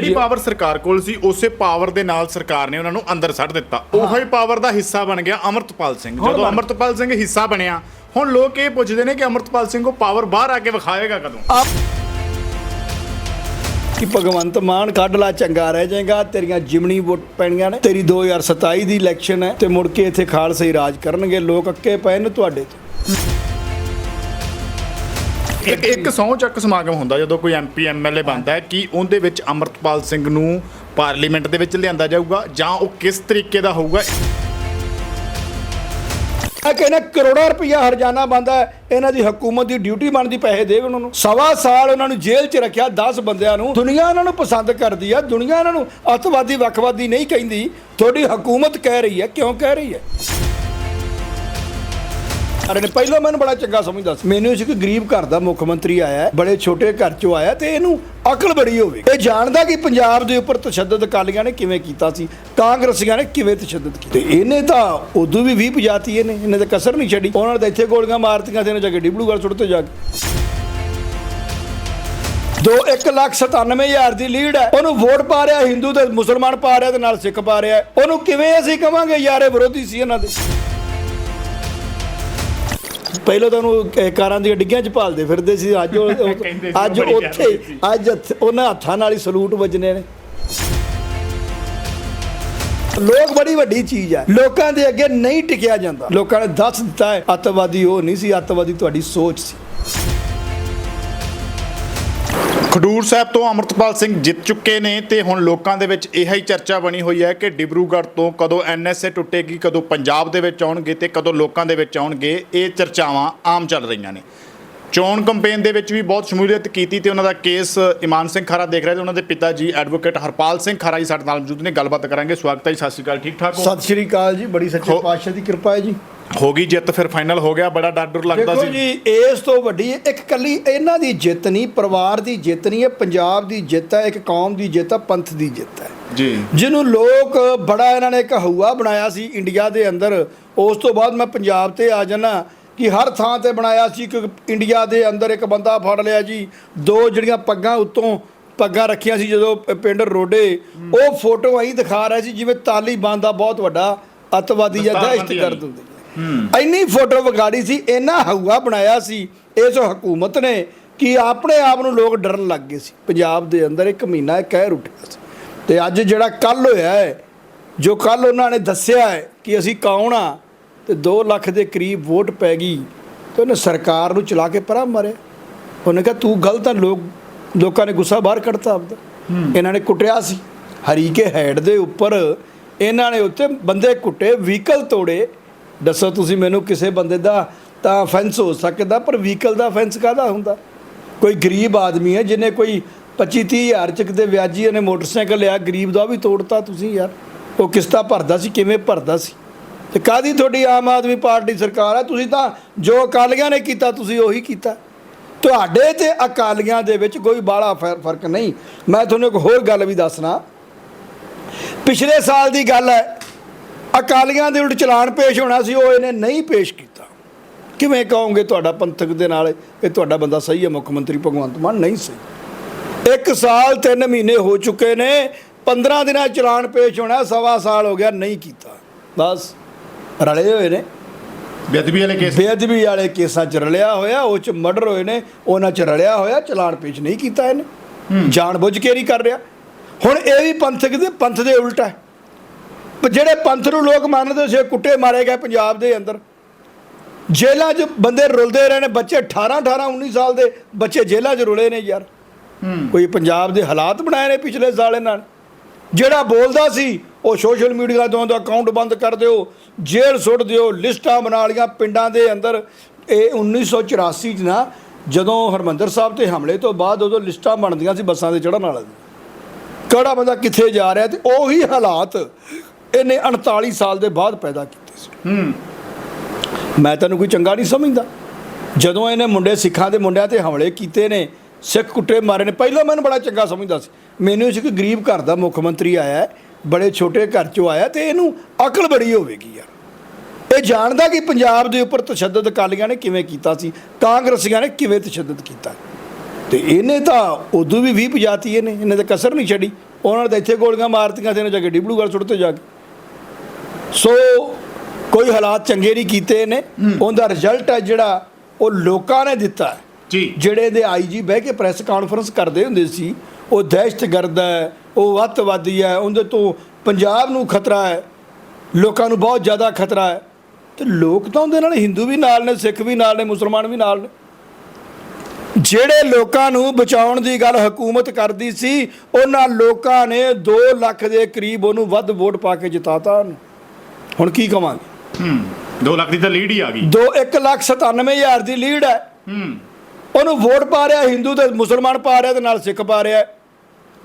ਜਿਹੜੀ ਪਾਵਰ ਸਰਕਾਰ ਕੋਲ ਸੀ ਉਸੇ ਪਾਵਰ ਦੇ ਨਾਲ ਸਰਕਾਰ ਨੇ ਉਹਨਾਂ ਨੂੰ ਅੰਦਰ ਸੱਟ ਦਿੱਤਾ। ਉਹੋ ਹੀ। ਪਾਵਰ ਦਾ ਹਿੱਸਾ ਬਣ ਗਿਆ ਅਮਰਤਪਾਲ ਸਿੰਘ। ਜਦੋਂ ਅਮਰਤਪਾਲ ਸਿੰਘ ਹਿੱਸਾ ਬਣਿਆ ਹੁਣ ਲੋਕ ਇਹ ਪੁੱਛਦੇ ਨੇ ਕਿ ਅਮਰਤਪਾਲ ਸਿੰਘ ਉਹ ਪਾਵਰ ਬਾਹਰ ਆ ਕੇ ਵਿਖਾਏਗਾ ਕਦੋਂ? ਕਿ ਭਗਵੰਤ ਮਾਨ ਕੱਢ ਲਾ ਚੰਗਾ ਰਹਿ ਜਾਏਗਾ ਤੇਰੀਆਂ ਜਿਮਣੀ ਵੋਟ ਪੈਣੀਆਂ ਨੇ। ਤੇਰੀ 2027 ਦੀ ਇਲੈਕਸ਼ਨ ਹੈ ਤੇ ਮੁੜ ਕੇ ਇੱਥੇ ਖਾਲਸਾ ਹੀ ਰਾਜ ਕਰਨਗੇ। ਲੋਕ ਅੱਕੇ ਪਏ ਨੇ ਤੁਹਾਡੇ ਤੋਂ। ਇੱਕ ਇੱਕ ਸਹੁੰ ਚੱਕ ਸਮਾਗਮ ਹੁੰਦਾ ਜਦੋਂ ਕੋਈ ਐਮਪੀ ਐਮਐਲਏ ਬਣਦਾ ਹੈ, ਕਿ ਉਹਦੇ ਵਿੱਚ ਅਮਰਤਪਾਲ ਸਿੰਘ ਨੂੰ ਪਾਰਲੀਮੈਂਟ ਦੇ ਵਿੱਚ ਲਿਆਂਦਾ ਜਾਊਗਾ ਜਾਂ ਉਹ ਕਿਸ ਤਰੀਕੇ ਦਾ ਹੋਊਗਾ? ਆ ਕਹਿੰਦੇ ਕਰੋੜਾਂ ਰੁਪਇਆ ਹਰਜਾਨਾ ਬੰਦਾ ਇਹਨਾਂ ਦੀ ਹਕੂਮਤ ਦੀ ਡਿਊਟੀ ਬਣਦੀ, ਪੈਸੇ ਦੇਵ ਉਹਨਾਂ ਨੂੰ। ਸਵਾ ਸਾਲ ਉਹਨਾਂ ਨੂੰ ਜੇਲ੍ਹ 'ਚ ਰੱਖਿਆ 10 ਬੰਦਿਆਂ ਨੂੰ। ਦੁਨੀਆ ਉਹਨਾਂ ਨੂੰ ਪਸੰਦ ਕਰਦੀ ਆ, ਦੁਨੀਆ ਇਹਨਾਂ ਨੂੰ ਅੱਤਵਾਦੀ, ਵੱਖਵਾਦੀ ਨਹੀਂ ਕਹਿੰਦੀ। ਤੁਹਾਡੀ ਹਕੂਮਤ ਕਹਿ ਰਹੀ ਹੈ, ਕਿਉਂ ਕਹਿ ਰਹੀ ਹੈ? ਅਰੇ ਨੇ ਪਹਿਲਾਂ ਮੈਨੂੰ ਬੜਾ ਚੰਗਾ ਸਮਝਦਾ ਸੀ। ਮੈਨੂੰ ਸੀ ਕਿ ਗਰੀਬ ਘਰ ਦਾ ਮੁੱਖ ਮੰਤਰੀ ਆਇਆ ਹੈ ਬੜੇ ਛੋਟੇ ਘਰ ਚੋਂ ਆਇਆ ਤੇ ਇਹਨੂੰ ਅਕਲ ਬੜੀ ਹੋਵੇ। ਇਹ ਜਾਣਦਾ ਕਿ ਪੰਜਾਬ ਦੇ ਉੱਪਰ ਤਸ਼ੱਦਦ ਅਕਾਲੀਆਂ ਨੇ ਕਿਵੇਂ ਕੀਤਾ ਸੀ, ਕਾਂਗਰਸੀਆਂ ਨੇ ਕਿਵੇਂ ਤਸ਼ੱਦਦ ਕੀਤਾ। ਤੇ ਇਹਨੇ ਤਾਂ ਉਦੋਂ ਵੀ 20 ਪਜਾਤੀ ਇਹਨੇ ਇਹਨੇ ਤਾਂ ਕਸਰ ਨਹੀਂ ਛੱਡੀ। ਉਹਨਾਂ ਨੇ ਇੱਥੇ ਗੋਲੀਆਂ ਮਾਰਤੀਆਂ ਤੇ ਇਹਨੇ ਜਾ ਕੇ ਡਿਬਲੂਗੜ੍ਹ ਸੁੱਟ ਤੇ ਜਾ ਕੇ। ਦੋ 1 ਲੱਖ 97 ਹਜ਼ਾਰ ਦੀ ਲੀਡ ਹੈ, ਉਹਨੂੰ ਵੋਟ ਪਾ ਰਿਹਾ, ਹਿੰਦੂ ਤੇ ਮੁਸਲਮਾਨ ਪਾ ਰਿਹਾ ਤੇ ਨਾਲ ਸਿੱਖ ਪਾ ਰਿਹਾ ਉਹਨੂੰ ਕਿਵੇਂ ਅਸੀਂ ਕਵਾਂਗੇ ਯਾਰੇ ਵਿਰੋਧੀ ਸੀ ਇਹਨਾਂ ਦੇ? ਪਹਿਲਾਂ ਤਾਂ ਉਹਨੂੰ ਕ- ਕਾਰਾਂ ਦੀਆਂ ਡਿੱਗੀਆਂ 'ਚ ਭਾਲਦੇ ਫਿਰਦੇ ਸੀ। ਅੱਜ ਉਹ- ਕਹਿੰਦੇ ਸੀ ਉਹ ਅੱਜ ਬੜੀ ਉੱਥੇ ਪਿਆਰੀ ਸੀ। ਅੱਜ ਹੱਥ- ਉਹਨਾਂ ਹੱਥਾਂ ਨਾਲ ਹੀ ਸਲੂਟ ਵੱਜਣੇ ਨੇ। ਲੋਕ ਬੜੀ ਵੱਡੀ ਚੀਜ਼ ਹੈ ਲੋਕਾਂ ਦੇ ਅੱਗੇ ਨਹੀਂ ਟਿਕਿਆ ਜਾਂਦਾ। ਲੋਕਾਂ ਨੇ ਦੱਸ ਦਿੱਤਾ ਹੈ ਅੱਤਵਾਦੀ ਉਹ ਨਹੀਂ ਸੀ ਅੱਤਵਾਦੀ ਤੁਹਾਡੀ ਸੋਚ ਸੀ। ਖਡੂਰ ਸਾਹਿਬ ਤੋਂ ਅਮਰਤਪਾਲ ਸਿੰਘ ਜਿੱਤ ਚੁੱਕੇ ਨੇ ਤੇ ਹੁਣ ਲੋਕਾਂ ਦੇ ਵਿੱਚ ਇਹ ਹੀ ਚਰਚਾ ਬਣੀ ਹੋਈ ਹੈ ਕਿ ਡਿਬਰੂਗੜ੍ਹ ਤੋਂ ਕਦੋਂ ਐਨਐਸਏ ਟੁੱਟੇਗੀ, ਕਦੋਂ ਪੰਜਾਬ ਦੇ ਵਿੱਚ ਆਉਣਗੇ ਤੇ ਕਦੋਂ ਲੋਕਾਂ ਦੇ ਵਿੱਚ ਆਉਣਗੇ, ਇਹ ਚਰਚਾਵਾਂ ਆਮ ਚੱਲ ਰਹੀਆਂ ਨੇ। ਚੋਣ ਕੈਂਪੇਨ ਦੇ ਵਿੱਚ ਵੀ ਬਹੁਤ ਸ਼ਮੂਲੀਅਤ ਕੀਤੀ ਤੇ ਉਹਨਾਂ ਦਾ ਕੇਸ ਇਮਾਨ ਸਿੰਘ ਖਰਾ ਦੇਖ ਰਹੇ ਤੇ ਉਹਨਾਂ ਦੇ ਪਿਤਾ ਜੀ ਐਡਵੋਕੇਟ ਹਰਪਾਲ ਸਿੰਘ ਖਰਾ ਜੀ ਸਾਡੇ ਨਾਲ ਮੌਜੂਦ ਨੇ ਗੱਲਬਾਤ ਕਰਾਂਗੇ। ਸਵਾਗਤ ਹੈ ਜੀ ਸਤਿ ਸ਼੍ਰੀ ਅਕਾਲ ਠੀਕ ਠਾਕ ਹੋ? ਸਤਿ ਸ਼੍ਰੀ ਅਕਾਲ ਜੀ ਬੜੀ ਸੱਚੇ ਪਾਤਸ਼ਾਹ ਦੀ ਕਿਰਪਾ ਹੈ ਜੀ। ਹੋ ਗਈ ਜਿੱਤ ਫਿਰ ਫਾਈਨਲ ਹੋ ਗਿਆ ਬੜਾ ਡਰ ਡਰ ਲੱਗਦਾ ਦੇਖੋ ਸੀ। ਜੀ ਇਸ ਤੋਂ ਵੱਡੀ ਇੱਕ ਕੱਲੀ ਇਹਨਾਂ ਦੀ ਜਿੱਤ ਨਹੀਂ ਪਰਿਵਾਰ ਦੀ ਜਿੱਤ ਨਹੀਂ ਹੈ ਪੰਜਾਬ ਦੀ ਜਿੱਤ ਹੈ ਇੱਕ ਕੌਮ ਦੀ ਜਿੱਤ ਹੈ ਪੰਥ ਦੀ ਜਿੱਤ ਹੈ। ਜੀ। ਜਿਹਨੂੰ ਲੋਕ ਬੜਾ ਇਹਨਾਂ ਨੇ ਇੱਕ ਹਊਆ ਬਣਾਇਆ ਸੀ ਇੰਡੀਆ ਦੇ ਅੰਦਰ ਉਸ ਤੋਂ ਬਾਅਦ ਮੈਂ ਪੰਜਾਬ ਤੇ ਆ ਜਾਣਾ ਕਿ ਹਰ ਥਾਂ ਤੇ ਬਣਾਇਆ ਸੀ ਕਿ ਇੰਡੀਆ ਦੇ ਅੰਦਰ ਇੱਕ ਬੰਦਾ ਫੜ ਲਿਆ ਜੀ। ਦੋ ਜਿਹੜੀਆਂ ਪੱਗਾਂ ਉੱਤੋਂ ਪੱਗਾਂ ਰੱਖੀਆਂ ਸੀ ਜਦੋਂ ਪਿੰਡ ਰੋਡੇ ਉਹ ਫੋਟੋ ਆਈ ਦਿਖਾ ਰਿਹਾ ਸੀ ਜਿਵੇਂ ਤਾਲੀਬਾਨ ਦਾ ਬਹੁਤ ਵੱਡਾ ਅੱਤਵਾਦੀ ਜਾਂ ਦਸਤਾਰਬੰਦੀ ਦਹਿਸ਼ਤਗਰਦ ਹੁੰਦੀ ਇੰਨੀ ਫੋਟੋ ਵਿਗਾੜੀ ਸੀ ਇੰਨਾ ਹਊਆ ਬਣਾਇਆ ਸੀ ਇਸ ਹਕੂਮਤ ਨੇ ਕਿ ਆਪਣੇ ਆਪ ਨੂੰ ਲੋਕ ਡਰਨ ਲੱਗ ਗਏ ਸੀ। ਪੰਜਾਬ ਦੇ ਅੰਦਰ ਇੱਕ ਮਹੀਨਾ ਇਹ ਕਹਿਰ ਉੱਠਿਆ ਸੀ। ਤੇ ਅੱਜ ਜਿਹੜਾ ਕੱਲ ਹੋਇਆ ਹੈ ਜੋ ਕੱਲ ਉਹਨਾਂ ਨੇ ਦੱਸਿਆ ਹੈ ਕਿ ਅਸੀਂ ਕੌਣ ਆ ਤੇ 2 ਲੱਖ ਦੇ ਕਰੀਬ ਵੋਟ ਪੈ ਗਈ ਤੇ ਉਹਨੇ ਸਰਕਾਰ ਨੂੰ ਚਲਾ ਕੇ ਪਰਾਂ ਮਾਰਿਆ। ਉਹਨੇ ਕਿਹਾ ਤੂੰ ਗਲਤ ਆ ਲੋਕ ਲੋਕਾਂ ਨੇ ਗੁੱਸਾ ਬਾਹਰ ਕੱਢਤਾ ਆਪਦਾ। ਇਹਨਾਂ ਨੇ ਕੁੱਟਿਆ ਸੀ। ਹਰੀਕੇ ਹੈਡ ਦੇ ਉੱਪਰ ਇਹਨਾਂ ਨੇ ਉੱਤੇ ਬੰਦੇ ਕੁੱਟੇ ਵਹੀਕਲ ਤੋੜੇ। ਦੱਸੋ ਤੁਸੀਂ ਮੈਨੂੰ ਕਿਸੇ ਬੰਦੇ ਦਾ ਤਾਂ ਫੈਂਸ ਹੋ ਸਕਦਾ ਪਰ ਵਹੀਕਲ ਦਾ ਫੈਂਸ ਕਾਹਦਾ ਹੁੰਦਾ? ਕੋਈ ਗਰੀਬ ਆਦਮੀ ਹੈ ਜਿਹਨੇ ਕੋਈ 25 30 ਹਜ਼ਾਰ ਚ ਕਿਤੇ ਵਿਆਜੀ ਉਹਨੇ ਮੋਟਰਸਾਈਕਲ ਲਿਆ ਗਰੀਬ ਦਾ ਵੀ ਤੋੜਤਾ ਤੁਸੀਂ ਯਾਰ। ਉਹ ਕਿਸ਼ਤਾ ਭਰਦਾ ਸੀ ਕਿਵੇਂ ਭਰਦਾ ਸੀ? ਤੇ ਕਾਦੀ ਤੁਹਾਡੀ ਆਮ ਆਦਮੀ ਪਾਰਟੀ ਸਰਕਾਰ ਹੈ? ਤੁਸੀਂ ਤਾਂ ਜੋ ਅਕਾਲੀਆਂ ਨੇ ਕੀਤਾ, ਤੁਸੀਂ ਉਹੀ ਕੀਤਾ। ਤੁਹਾਡੇ ਤੇ ਅਕਾਲੀਆਂ ਦੇ ਵਿੱਚ ਕੋਈ ਬਾਹਲਾ ਫਰ- ਫ਼ਰਕ ਨਹੀਂ। ਮੈਂ ਤੁਹਾਨੂੰ ਇੱਕ ਹੋਰ ਗੱਲ ਵੀ ਦੱਸਣਾ। ਪਿਛਲੇ ਸਾਲ ਦੀ ਗੱਲ ਹੈ, ਅਕਾਲੀਆਂ ਦੇ ਉਲਟ ਚਲਾਨ ਪੇਸ਼ ਹੋਣਾ ਸੀ, ਉਹ ਇਹਨੇ ਨਹੀਂ ਪੇਸ਼ ਕੀਤਾ। ਕਿਵੇਂ ਕਹੋਗੇ ਤੁਹਾਡਾ ਪੰਥਕ ਦੇ ਨਾਲ ਇਹ ਤੁਹਾਡਾ ਬੰਦਾ ਸਹੀ ਹੈ, ਮੁੱਖ ਮੰਤਰੀ ਭਗਵੰਤ ਮਾਨ ਨਹੀਂ ਸਹੀ? ਇੱਕ ਸਾਲ 3 ਮਹੀਨੇ ਹੋ ਚੁੱਕੇ ਨੇ 15 ਦਿਨਾਂ ਚਲਾਨ ਪੇਸ਼ ਹੋਣਾ, ਸਵਾ ਸਾਲ ਹੋ ਗਿਆ ਨਹੀਂ ਕੀਤਾ। ਬਸ। ਰਲੇ ਹੋਏ ਨੇ। ਬੇਅਦਬੀ ਵਾਲੇ ਕੇਸ ਬੇਅਦਬੀ ਵਾਲੇ ਕੇਸਾਂ 'ਚ ਰਲਿਆ ਹੋਇਆ ਉਹ 'ਚ ਮਰਡਰ ਹੋਏ ਨੇ ਉਹਨਾਂ 'ਚ ਰਲਿਆ ਹੋਇਆ ਚਲਾਨ ਪੇਸ਼ ਨਹੀਂ ਕੀਤਾ ਇਹਨੇ। ਜਾਣ ਬੁੱਝ ਕੇ ਨਹੀਂ ਕਰ ਰਿਹਾ। ਹੁਣ ਇਹ ਵੀ ਪੰਥਕ ਦੇ ਪੰਥ ਦੇ ਉਲਟ ਹੈ। ਪਰ ਜਿਹੜੇ ਪੰਥ ਨੂੰ ਲੋਕ ਮੰਨਦੇ ਸੀ ਕੁੱਟੇ ਮਾਰੇ ਗਏ ਪੰਜਾਬ ਦੇ ਅੰਦਰ। ਜੇਲ੍ਹਾਂ 'ਚ ਬੰਦੇ ਰੁਲਦੇ ਰਹੇ ਨੇ ਬੱਚੇ 18 18 19 ਸਾਲ ਦੇ ਬੱਚੇ ਜੇਲ੍ਹਾਂ 'ਚ ਰੁਲੇ ਨੇ ਯਾਰ। ਕੋਈ ਪੰਜਾਬ ਦੇ ਹਾਲਾਤ ਬਣਾਏ ਨੇ ਪਿਛਲੇ ਸਾਲ ਇਹਨਾਂ ਨੇ ਜਿਹੜਾ ਬੋਲਦਾ ਸੀ ਉਹ ਸੋਸ਼ਲ ਮੀਡੀਆ ਤੋਂ ਦਾ ਅਕਾਊਂਟ ਬੰਦ ਕਰ ਦਿਓ। ਜੇਲ੍ਹ ਸੁੱਟ ਦਿਓ ਲਿਸਟਾਂ ਬਣਾ ਲੀਆਂ ਪਿੰਡਾਂ ਦੇ ਅੰਦਰ। ਇਹ 1984 ਚ ਨਾ ਜਦੋਂ ਹਰਮੰਦਰ ਸਾਹਿਬ ਤੇ ਹਮਲੇ ਤੋਂ ਬਾਅਦ ਉਦੋਂ ਲਿਸਟਾਂ ਬਣਦੀਆਂ ਸੀ ਬੱਸਾਂ ਤੇ ਚੜ੍ਹਨ ਵਾਲਿਆਂ ਦੀਆਂ। ਕਿਹੜਾ ਬੰਦਾ ਕਿੱਥੇ ਜਾ ਰਿਹਾ ਤੇ ਉਹੀ ਹਾਲਾਤ ਇਹਨੇ 39 ਸਾਲ ਦੇ ਬਾਅਦ ਪੈਦਾ ਕੀਤੇ ਸੀ। ਹੂੰ। ਮੈਂ ਤੈਨੂੰ ਕੋਈ ਚੰਗਾ ਨਹੀਂ ਸਮਝਦਾ। ਜਦੋਂ ਇਹਨੇ ਮੁੰਡੇ ਸਿੱਖਾਂ ਦੇ ਮੁੰਡਿਆਂ ਤੇ ਹਮਲੇ ਕੀਤੇ ਨੇ ਸਿੱਖ ਕੁੱਟੇ ਮਾਰੇ ਨੇ ਪਹਿਲਾਂ ਮੈਨੂੰ ਬੜਾ ਚੰਗਾ ਸਮਝਦਾ ਸੀ। ਮੈਨੂੰ ਸੀ ਕਿ ਗਰੀਬ ਘਰ ਦਾ ਮੁੱਖ ਮੰਤਰੀ ਆਇਆ ਬੜੇ ਛੋਟੇ ਘਰ ਚੋਂ ਆਇਆ ਤੇ ਇਹਨੂੰ ਅਕਲ ਬੜੀ ਹੋਵੇਗੀ ਯਾਰ। ਇਹ ਜਾਣਦਾ ਕਿ ਪੰਜਾਬ ਦੇ ਉੱਪਰ ਤਸ਼ੱਦਦ ਅਕਾਲੀਆਂ ਨੇ ਕਿਵੇਂ ਕੀਤਾ ਸੀ ਕਾਂਗਰਸੀਆਂ ਨੇ ਕਿਵੇਂ ਤਸ਼ੱਦਦ ਕੀਤਾ। ਤੇ ਇਹਨੇ ਤਾਂ ਉਦੋਂ ਵੀ 20 ਪਜਾਤੀ ਇਹਨੇ ਇਹਨੇ ਤਾਂ ਕਸਰ ਨਹੀਂ ਛੱਡੀ। ਉਹਨਾਂ ਨੇ ਤਾਂ ਇੱਥੇ ਗੋਲੀਆਂ ਮਾਰਤੀਆਂ ਸੀ ਨੇ ਜਾ ਕੇ ਡਿਬਲੂਗੜ੍ਹ ਸੁੱਟਤੇ ਜਾ ਕੇ। ਸੋ ਕੋਈ ਹਾਲਾਤ ਚੰਗੇ ਨਹੀਂ ਕੀਤੇ ਨੇ ਉਹਦਾ ਰਿਜ਼ਲਟ ਹੈ ਜਿਹੜਾ ਉਹ ਲੋਕਾਂ ਨੇ ਦਿੱਤਾ ਜੀ। ਜਿਹੜੇ ਦੇ ਆਈਜੀ ਬਹਿ ਕੇ ਪ੍ਰੈਸ ਕਾਨਫਰੰਸ ਕਰਦੇ ਹੁੰਦੇ ਸੀ ਉਹ ਦਹਿਸ਼ਤਗਰਦ ਹੈ ਉਹ ਅੱਤਵਾਦੀ ਹੈ ਉਹਦੇ ਤੋਂ ਪੰਜਾਬ ਨੂੰ ਖਤਰਾ ਹੈ ਲੋਕਾਂ ਨੂੰ ਬਹੁਤ ਜ਼ਿਆਦਾ ਖਤਰਾ ਹੈ। ਤੇ ਲੋਕ ਤਾਂ ਉਹਦੇ ਨਾਲ ਹਿੰਦੂ ਵੀ ਨਾਲ ਨੇ ਸਿੱਖ ਵੀ ਨਾਲ ਨੇ ਮੁਸਲਮਾਨ ਵੀ ਨਾਲ ਨੇ। ਜਿਹੜੇ ਲੋਕਾਂ ਨੂੰ ਬਚਾਉਣ ਦੀ ਗੱਲ ਹਕੂਮਤ ਕਰਦੀ ਸੀ ਉਹਨਾਂ ਲੋਕਾਂ ਨੇ 2 ਲੱਖ ਦੇ ਕਰੀਬ ਉਹਨੂੰ ਵੱਧ ਵੋਟ ਪਾ ਕੇ ਜਿਤਾਤਾ ਹੁਣ ਕੀ ਕਵਾਂਗੇ? ਹੂੰ 2 ਲੱਖ ਦੀ ਤਾਂ ਲੀਡ ਹੀ ਆ ਗਈ। 2 1 ਲੱਖ 97 ਹਜ਼ਾਰ ਦੀ ਲੀਡ ਹੈ। ਹੂੰ। ਉਹਨੂੰ ਵੋਟ ਪਾ ਰਿਹਾ ਹਿੰਦੂ ਤੇ ਮੁਸਲਮਾਨ ਪਾ ਰਿਹਾ ਤੇ ਨਾਲ ਸਿੱਖ ਪਾ ਰਿਹਾ।